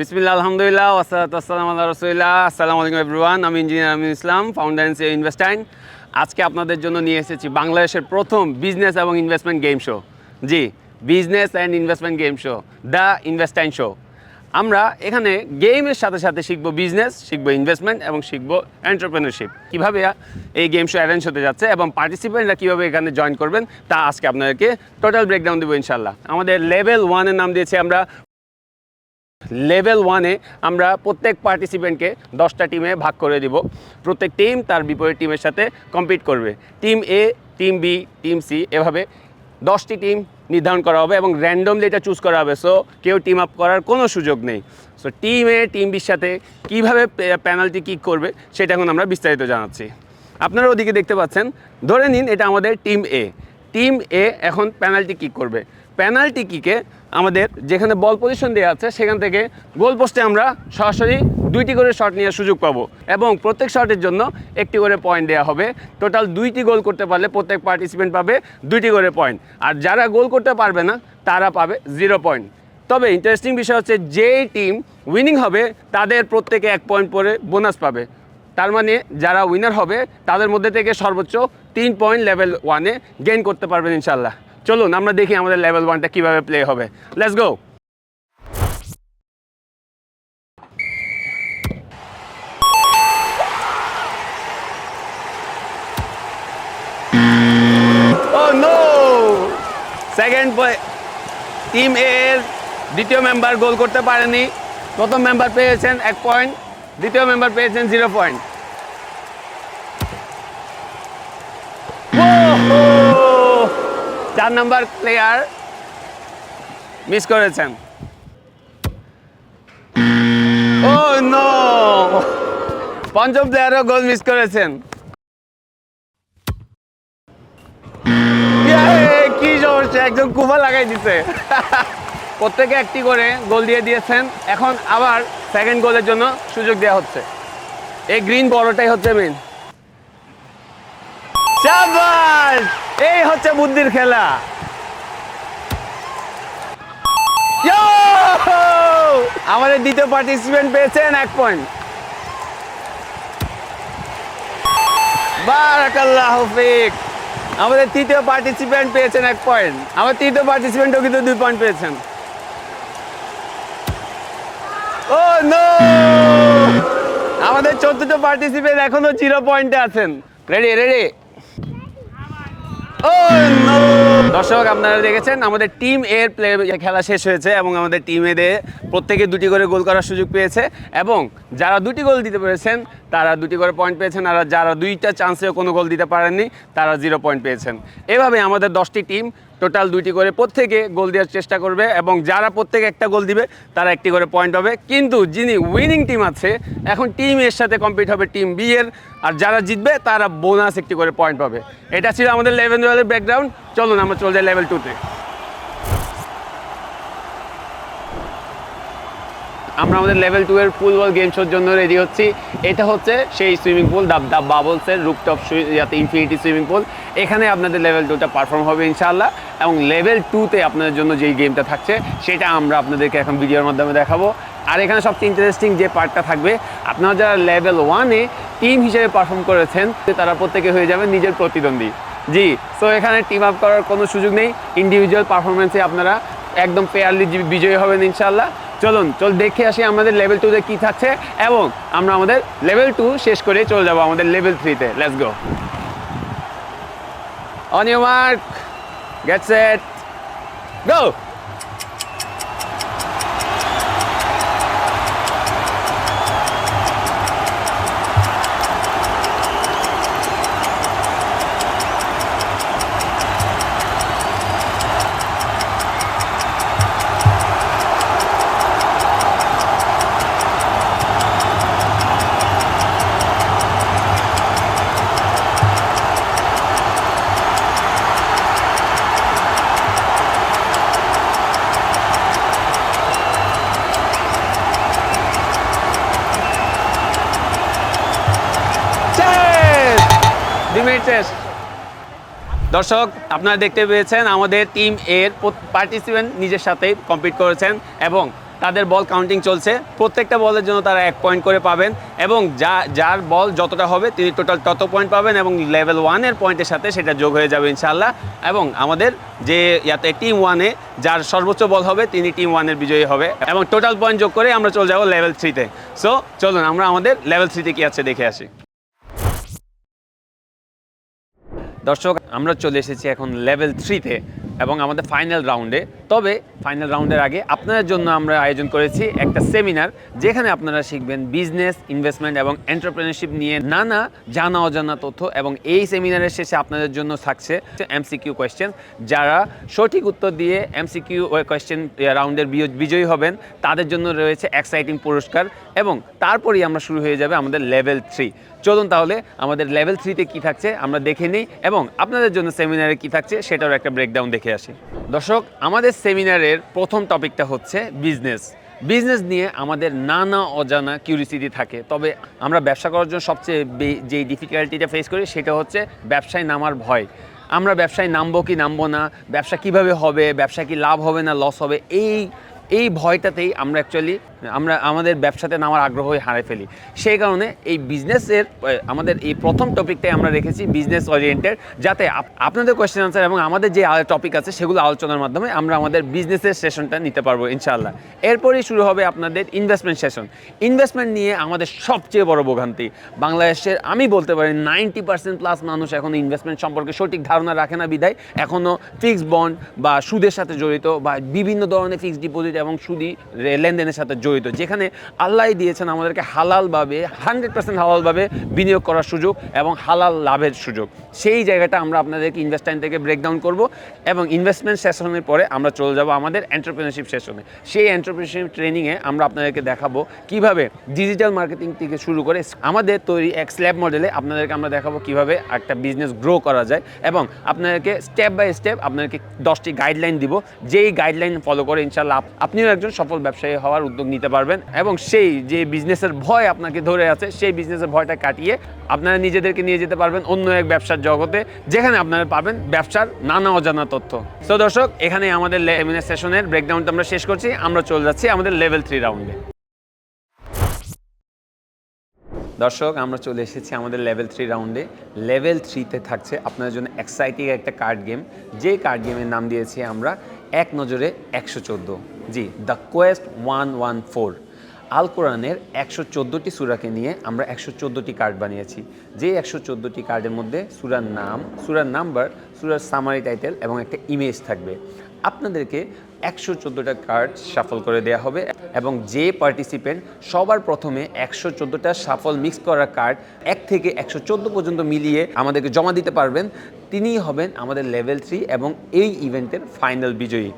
বিসমিল্লা আলহামদুলিল্লাহ আসসালাম আল্লাহ রসুল্লাহ আসসালামু আলাইকুম এভরিওয়ান, আমি engineer Amin Islam founder and Investine আজকে আপনাদের জন্য নিয়ে এসেছি বাংলাদেশের প্রথম বিজনেস এবং investment game show G business and investment game show the Investine show আমরা এখানে গেমের সাথে সাথে শিখব বিজনেস শিখব ইনভেস্টমেন্ট এবং শিখব এন্টারপ্রেনারশিপ কীভাবে এই গেম শো অ্যারেঞ্জ হতে যাচ্ছে এবং পার্টিসিপেন্টরা কীভাবে এখানে জয়েন করবেন, তা আজকে আপনাদেরকে টোটাল ব্রেকডাউন দেবো ইনশাল্লাহ আমাদের লেভেল ওয়ানের নাম দিয়েছি আমরা লেভেল ওয়ানে আমরা প্রত্যেক পার্টিসিপেন্টকে দশটা টিমে ভাগ করে দিব। প্রত্যেক টিম তার বিপরীত টিমের সাথে কম্পিট করবে। Team A team B team C এভাবে দশটি টিম নির্ধারণ করা হবে এবং র্যান্ডমলি এটা চুজ করা হবে। সো কেউ টিম আপ করার কোনো সুযোগ নেই। সো টিম এ টিম বির সাথে কীভাবে পেনাল্টি কিক করবে সেটা এখন আমরা বিস্তারিত জানাচ্ছি। আপনারা ওদিকে দেখতে পাচ্ছেন। ধরে নিন এটা আমাদের টিম এ টিম এ এখন পেনাল্টি কিক করবে। পেনাল্টি কিকে আমাদের যেখানে বল পজিশন দেওয়া আছে, সেখান থেকে গোল পোস্টে আমরা সরাসরি দুইটি করে শট নেওয়ার সুযোগ পাবো এবং প্রত্যেক শটের জন্য একটি করে পয়েন্ট দেওয়া হবে। টোটাল দুইটি গোল করতে পারলে প্রত্যেক পার্টিসিপেন্ট পাবে দুইটি করে পয়েন্ট আর যারা গোল করতে পারবে না, তারা পাবে জিরো পয়েন্ট তবে ইন্টারেস্টিং বিষয় হচ্ছে, যেই টিম উইনিং হবে, তাদের প্রত্যেকে এক পয়েন্ট করে বোনাস পাবে। তার মানে যারা উইনার হবে, তাদের মধ্যে থেকে সর্বোচ্চ তিন পয়েন্ট লেভেল ওয়ানে গেইন করতে পারবেন ইনশাল্লাহ চলুন, আমরা দেখি আমাদের লেভেল ওয়ানটা কীভাবে প্লে হবে। লেটস গো সেকেন্ড টিম এর দ্বিতীয় মেম্বার গোল করতে পারেনি। প্রথম মেম্বার পেয়েছেন এক পয়েন্ট দ্বিতীয় মেম্বার পেয়েছেন জিরো পয়েন্ট চার নাম্বার প্লেয়ার মিস করেছেন। ও নো পঞ্চম প্লেয়ারও গোল মিস করেছেন। ইয়ে, কি সমস্যা একজন কুফা লাগাই দিছে। প্রত্যেকে একটি করে গোল দিয়ে দিয়েছেন। এখন আবার সেকেন্ড গোলের জন্য সুযোগ দেওয়া হচ্ছে। এই গ্রিন বড়টাই হচ্ছে মেন শাবাশ এই হচ্ছে বুদ্ধির খেলা! আমাদের দ্বিতীয় পার্টিসিপেন্ট পেয়েছেন এক পয়েন্ট বারাকাল্লাহ ফিক। আমাদের তৃতীয় পার্টিসিপেন্ট পেয়েছেন এক পয়েন্ট আমার তৃতীয় পার্টিসিপেন্টও কিন্তু দুই পয়েন্ট পেয়েছেন। ও নো আমাদের চতুর্থ পার্টিসিপেন্ট এখনও জিরো পয়েন্টে আছেন। রেডি রেডি দর্শক, আপনারা দেখেছেন, আমাদের টিম এর প্লে খেলা শেষ হয়েছে এবং আমাদের টিম এদের প্রত্যেকে দুটি করে গোল করার সুযোগ পেয়েছে এবং যারা দুটি গোল দিতে পেরেছেন, তারা দুটি করে পয়েন্ট পেয়েছেন আর যারা দুইটা চান্সেও কোনো গোল দিতে পারেননি, তারা জিরো পয়েন্ট পেয়েছেন। এভাবে আমাদের দশটি টিম টোটাল দুইটি করে প্রত্যেকে গোল দেওয়ার চেষ্টা করবে এবং যারা প্রত্যেকে একটা গোল দিবে, তারা একটি করে পয়েন্ট পাবে। কিন্তু যিনি উইনিং টিম আছে, এখন টিম এর সাথে কম্পিট হবে টিম বি এর। আর যারা জিতবে, তারা বোনাস একটি করে পয়েন্ট পাবে। এটা ছিল আমাদের লেভেল টুয়েলভের ব্যাকগ্রাউন্ড চলুন, আমরা চলে যাই লেভেল টুতে আমরা আমাদের লেভেল টু এর ফুটবল গেম শোর জন্য রেডি হচ্ছি। এটা হচ্ছে সেই সুইমিং পুল দাব দাব বাবলসের রুপটপ ইয়াতে ইনফিনিটি সুইমিং পুল এখানে আপনাদের লেভেল টুটা পারফর্ম হবে ইনশাআল্লাহ। এবং লেভেল টুতে আপনাদের জন্য যেই গেমটা থাকছে, সেটা আমরা আপনাদেরকে এখন ভিডিওর মাধ্যমে দেখাবো। আর এখানে সবচেয়ে ইন্টারেস্টিং যে পার্টটা থাকবে, আপনারা যারা লেভেল ওয়ানে টিম হিসেবে পারফর্ম করেছেন, তারা প্রত্যেকে হয়ে যাবে নিজের প্রতিদ্বন্দ্বী। জি সো এখানে টিম আপ করার কোনো সুযোগ নেই। ইন্ডিভিজুয়াল পারফরমেন্সে আপনারা একদম পেয়ারলি বিজয়ী হবেন ইনশাল্লাহ চলুন, চল দেখে আসি আমাদের লেভেল টুতে কী থাকছে এবং আমরা আমাদের লেভেল টু শেষ করে চলে যাব আমাদের লেভেল থ্রিতে let's go on mark get set go minute দর্শক, আপনারা দেখতে পেয়েছেন আমাদের টিম এর পার্টিসিপেন্ট নিজের সাথে কম্পিট করেছেন এবং তাদের বল কাউন্টিং চলছে। প্রত্যেকটা বলের জন্য তারা এক পয়েন্ট করে পাবেন এবং যা, যার বল যতটা হবে, তিনি টোটাল তত পয়েন্ট পাবেন এবং লেভেল ওয়ানের পয়েন্টের সাথে সেটা যোগ হয়ে যাবে ইনশাল্লাহ এবং আমাদের যে ইয়াতে টিম ওয়ানে যার সর্বোচ্চ বল হবে, তিনি টিম ওয়ানের বিজয়ী হবে। এবং টোটাল পয়েন্ট যোগ করে আমরা চলে যাব লেভেল থ্রিতে সো চলুন, আমরা আমাদের লেভেল থ্রিতে কি আছে দেখে আসি। দর্শক, আমরা চলে এসেছি এখন লেভেল থ্রিতে এবং আমাদের ফাইনাল রাউন্ডে তবে ফাইনাল রাউন্ডের আগে আপনাদের জন্য আমরা আয়োজন করেছি একটা সেমিনার যেখানে আপনারা শিখবেন বিজনেস ইনভেস্টমেন্ট এবং এন্টারপ্রেনারশিপ নিয়ে নানা জানা অজানা তথ্য এবং এই সেমিনারের শেষে আপনাদের জন্য থাকছে এমসিকিউ কোয়েশ্চেন যারা সঠিক উত্তর দিয়ে এমসিকিউ কোয়েশ্চেন রাউন্ডের বিজয়ী হবেন, তাদের জন্য রয়েছে এক্সাইটিং পুরস্কার এবং তারপরেই আমরা শুরু হয়ে যাবে আমাদের লেভেল থ্রি চলুন তাহলে আমাদের লেভেল থ্রিতে কী থাকছে আমরা দেখে নিই এবং আপনাদের জন্য সেমিনারে কী থাকছে সেটারও একটা ব্রেকডাউন দেখে আসি। দর্শক, আমাদের সেমিনারের প্রথম টপিকটা হচ্ছে বিজনেস বিজনেস নিয়ে আমাদের নানা অজানা কিউরিসিটি থাকে। তবে আমরা ব্যবসা করার জন্য সবচেয়ে বে- যে ডিফিকাল্টিটা ফেস করি সেটা হচ্ছে ব্যবসায় নামার ভয়। আমরা ব্যবসায় নামবো কি নামবো না, ব্যবসা কীভাবে হবে ব্যবসা কি লাভ হবে না লস হবে, এই এই ভয়টাতেই আমরা অ্যাকচুয়ালি আমরা আমাদের ব্যবসাতে নামার আগ্রহই হারাই ফেলি। সেই কারণে এই বিজনেসের আমাদের এই প্রথম টপিকটাই আমরা রেখেছি বিজনেস ওরিয়েন্টেড যাতে আপ- আপনাদের কোয়েশ্চেন আনসার এবং আমাদের যে টপিক আছে সেগুলো আলোচনার মাধ্যমে আমরা আমাদের বিজনেসের সেশনটা নিতে পারব, ইনশাআল্লাহ। এরপরেই শুরু হবে আপনাদের ইনভেস্টমেন্ট সেশন ইনভেস্টমেন্ট নিয়ে আমাদের সবচেয়ে বড় ভোগান্তি। বাংলাদেশের, আমি বলতে পারি নাইনটি পার্সেন্ট প্লাস মানুষ এখন ইনভেস্টমেন্ট সম্পর্কে সঠিক ধারণা রাখে না বিধায় এখনও ফিক্সড বন্ড বা সুদের সাথে জড়িত বা বিভিন্ন ধরনের ফিক্সড ডিপোজিট এবং সুদি লেনদেনের সাথে জড়িত যেখানে আল্লাহ দিয়েছেন আমাদেরকে হালালভাবে, হান্ড্রেড পার্সেন্ট হালালভাবে বিনিয়োগ করার সুযোগ এবং হালাল লাভের সুযোগ। সেই জায়গাটা আমরা আপনাদেরকে ইনভেস্ট টাইম থেকে ব্রেকডাউন করব এবং ইনভেস্টমেন্ট সেশনের পরে আমরা চলে যাব আমাদের এন্টারপ্রেনারশিপ সেশনে সেই এন্টারপ্রেনারশিপ ট্রেনিংয়ে আমরা আপনাদেরকে দেখাবো কীভাবে ডিজিটাল মার্কেটিং থেকে শুরু করে আমাদের তৈরি এক স্ল্যাব মডেলে আপনাদেরকে আমরা দেখাবো কীভাবে একটা বিজনেস গ্রো করা যায় এবং আপনাদেরকে স্টেপ বাই স্টেপ আপনাদেরকে দশটি গাইডলাইন দিব। যেই গাইডলাইন ফলো করে ইনশাল্লাহ আপনিও একজন সফল ব্যবসায়ী হওয়ার উদ্যোগ নিতে পারবেন এবং সেই যে বিজনেসের ভয় আপনাকে ধরে আছে, সেই বিজনেসের ভয়টা কাটিয়ে আপনারা নিজেদেরকে নিয়ে যেতে পারবেন অন্য এক ব্যবসার জগতে, যেখানে আপনারা পাবেন ব্যবসার নানা অজানা তথ্য। তো দর্শক, এখানে আমাদের লেমিনের সেশনের ব্রেকডাউনটা আমরা শেষ করছি, আমরা চলে যাচ্ছি আমাদের লেভেল থ্রি রাউন্ডে দর্শক, আমরা চলে এসেছি আমাদের লেভেল থ্রি রাউন্ডে লেভেল থ্রিতে থাকছে আপনাদের জন্য এক্সাইটিং একটা কার্ড গেম যে কার্ড গেমের নাম দিয়েছি আমরা এক নজরে একশো চোদ্দ। জি, the quest one one four. আল কোরআনের একশো চোদ্দোটি সুরাকে নিয়ে আমরা একশো চোদ্দোটি কার্ড বানিয়েছি। যে একশো চোদ্দোটি কার্ডের মধ্যে সুরার নাম, সুরার নাম্বার, সুরার সামারি টাইটেল এবং একটা ইমেজ থাকবে। আপনাদেরকে একশো চোদ্দোটা কার্ড সাফল করে দেওয়া হবে এবং যে পার্টিসিপেন্ট সবার প্রথমে একশো চোদ্দোটা সাফল মিক্স করা কার্ড এক থেকে একশো চোদ্দ পর্যন্ত মিলিয়ে আমাদেরকে জমা দিতে পারবেন। তিনিই হবেন আমাদের লেভেল থ্রি এবং এই ইভেন্টের ফাইনাল বিজয়ী।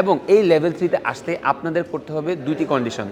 এবং এই লেভেল থ্রিতে আসতে আপনাদের করতে হবে দুটি কন্ডিশন।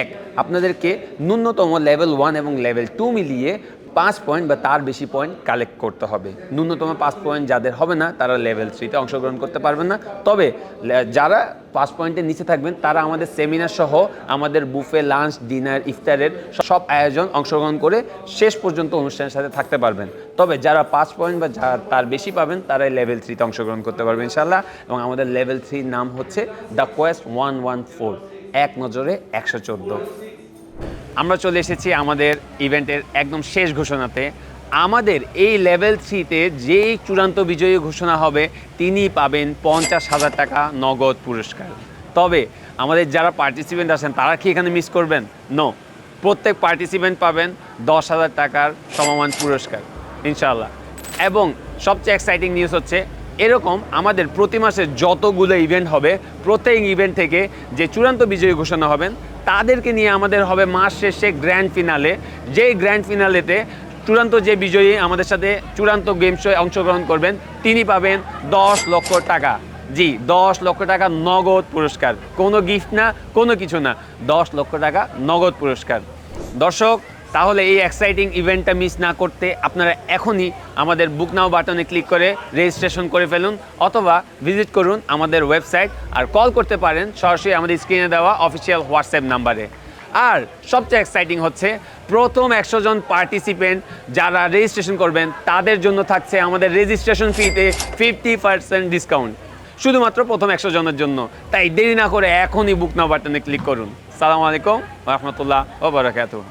এক, আপনাদেরকে ন্যূনতম লেভেল ওয়ান এবং লেভেল টু মিলিয়ে পাঁচ পয়েন্ট বা তার বেশি পয়েন্ট কালেক্ট করতে হবে। ন্যূনতম পাঁচ পয়েন্ট যাদের হবে না, তারা লেভেল থ্রিতে অংশগ্রহণ করতে পারবেন না। তবে যারা পাঁচ পয়েন্টের নিচে থাকবেন, তারা আমাদের সেমিনার সহ, আমাদের বুফে লাঞ্চ ডিনার ইফতারের সব আয়োজন অংশগ্রহণ করে শেষ পর্যন্ত অনুষ্ঠানের সাথে থাকতে পারবেন। তবে, যারা পাঁচ পয়েন্ট বা যা তার বেশি পাবেন, তারাই লেভেল থ্রিতে অংশগ্রহণ করতে পারবেন ইনশাল্লাহ এবং আমাদের লেভেল থ্রির নাম হচ্ছে the quest one one four এক নজরে একশো চোদ্দ। আমরা চলে এসেছি আমাদের ইভেন্টের একদম শেষ ঘোষণাতে। আমাদের এই লেভেল থ্রিতে যেই চূড়ান্ত বিজয়ী ঘোষণা হবে তিনি পাবেন পঞ্চাশ হাজার টাকা নগদ পুরস্কার। তবে আমাদের যারা পার্টিসিপেন্ট আছেন, তারা কি এখানে মিস করবেন? নো প্রত্যেক পার্টিসিপেন্ট পাবেন দশ হাজার টাকার সমমান পুরস্কার, ইনশাআল্লাহ। এবং সবচেয়ে এক্সাইটিং নিউজ হচ্ছে এরকম আমাদের প্রতি মাসে যতগুলো ইভেন্ট হবে, প্রত্যেক ইভেন্ট থেকে যে চূড়ান্ত বিজয়ী ঘোষণা হবেন, তাদেরকে নিয়ে আমাদের হবে মাস শেষে গ্র্যান্ড ফিনালে যেই গ্র্যান্ড ফিনালেতে চূড়ান্ত যে বিজয়ী আমাদের সাথে চূড়ান্ত গেম শোয়ে অংশগ্রহণ করবেন, তিনি পাবেন দশ লক্ষ টাকা। জি, দশ লক্ষ টাকা নগদ পুরস্কার। কোনো গিফট না, কোনো কিছু না। দশ লক্ষ টাকা নগদ পুরস্কার। দর্শক তাহলে এই এক্সাইটিং ইভেন্টটা মিস না করতে আপনারা এখনই আমাদের বুক নাও বাটনে ক্লিক করে রেজিস্ট্রেশন করে ফেলুন অথবা ভিজিট করুন আমাদের ওয়েবসাইট আর কল করতে পারেন সরাসরি আমাদের স্ক্রিনে দেওয়া অফিসিয়াল হোয়াটসঅ্যাপ নাম্বারে আর সবচেয়ে এক্সাইটিং হচ্ছে প্রথম একশো জন পার্টিসিপেন্ট যারা রেজিস্ট্রেশন করবেন, তাদের জন্য থাকছে আমাদের রেজিস্ট্রেশন ফিতে ফিফটি পার্সেন্ট ডিসকাউন্ট শুধুমাত্র প্রথম একশো জনের জন্য। তাই দেরি না করে এখনই বুক নাও বাটনে ক্লিক করুন। সালাম আলাইকুম রহমতুল্লাহ ও বারাকাতুহ।